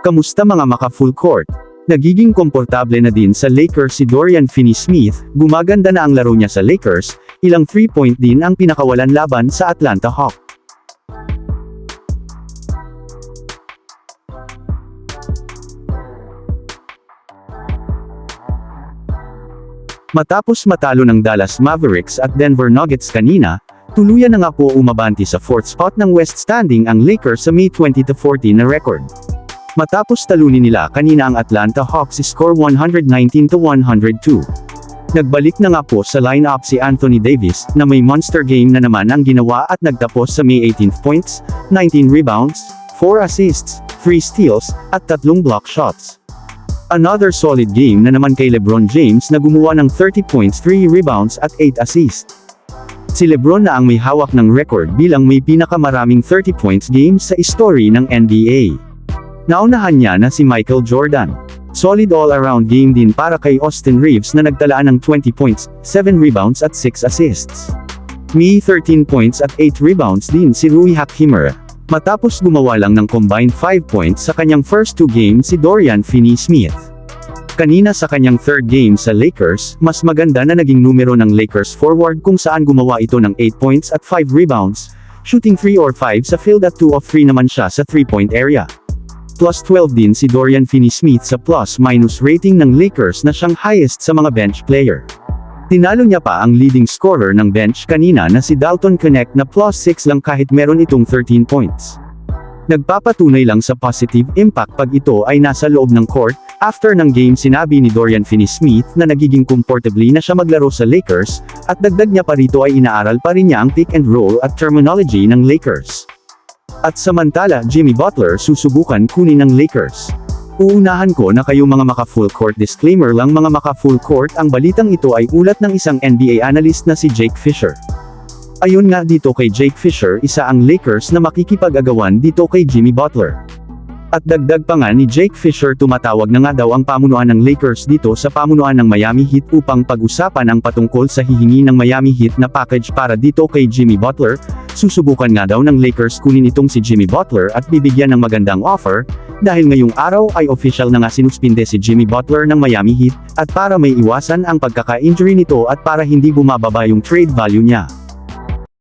Kamusta mga maka full court? Nagiging komportable na din sa Lakers si Dorian Finney-Smith, gumaganda na ang laro niya sa Lakers, ilang 3-point din ang pinakawalan laban sa Atlanta Hawks. Matapos matalo ng Dallas Mavericks at Denver Nuggets kanina, tuluyan na nga po umabanti sa fourth spot ng West standing ang Lakers sa May 20-14 na record. Matapos talunin nila kanina ang Atlanta Hawks score 119-102. Nagbalik na nga po sa lineup si Anthony Davis na may monster game na naman ang ginawa at nagtapos sa May 18 points, 19 rebounds, 4 assists, 3 steals, at 3 block shots. Another solid game na naman kay LeBron James na gumawa ng 30 points, 3 rebounds at 8 assists. Si LeBron na ang may hawak ng record bilang may pinakamaraming 30 points games sa history ng NBA. Naunahan niya na si Michael Jordan. Solid all-around game din para kay Austin Reeves na nagtalaan ng 20 points, 7 rebounds at 6 assists. May 13 points at 8 rebounds din si Rui Hachimura. Matapos gumawa lang ng combined 5 points sa kanyang first two games si Dorian Finney-Smith. Kanina sa kanyang third game sa Lakers, mas maganda na naging numero ng Lakers forward kung saan gumawa ito ng 8 points at 5 rebounds, shooting 3 or 5 sa field at 2 of 3 naman siya sa 3-point area. Plus 12 din si Dorian Finney-Smith sa plus-minus rating ng Lakers na siyang highest sa mga bench player. Tinalo niya pa ang leading scorer ng bench kanina na si Dalton Connect na plus 6 lang kahit meron itong 13 points. Nagpapatunay lang sa positive impact pag ito ay nasa loob ng court, after ng game sinabi ni Dorian Finney-Smith na nagiging comfortably na siya maglaro sa Lakers, at dagdag niya pa rito ay inaaral pa rin niya ang pick and roll at terminology ng Lakers. At samantala Jimmy Butler susubukan kunin ng Lakers. Uunahan ko na kayo mga maka full court disclaimer lang mga maka full court ang balitang ito ay ulat ng isang NBA analyst na si Jake Fisher. Ayon nga dito kay Jake Fisher isa ang Lakers na makikipag-agawan dito kay Jimmy Butler. At dagdag pa nga ni Jake Fisher tumatawag na nga daw ang pamunuan ng Lakers dito sa pamunuan ng Miami Heat upang pag-usapan ang patungkol sa hihingi ng Miami Heat na package para dito kay Jimmy Butler, susubukan nga daw ng Lakers kunin itong si Jimmy Butler at bibigyan ng magandang offer, dahil ngayong araw ay official na nga sinuspinde si Jimmy Butler ng Miami Heat, at para may iwasan ang pagkaka-injury nito at para hindi bumababa yung trade value niya.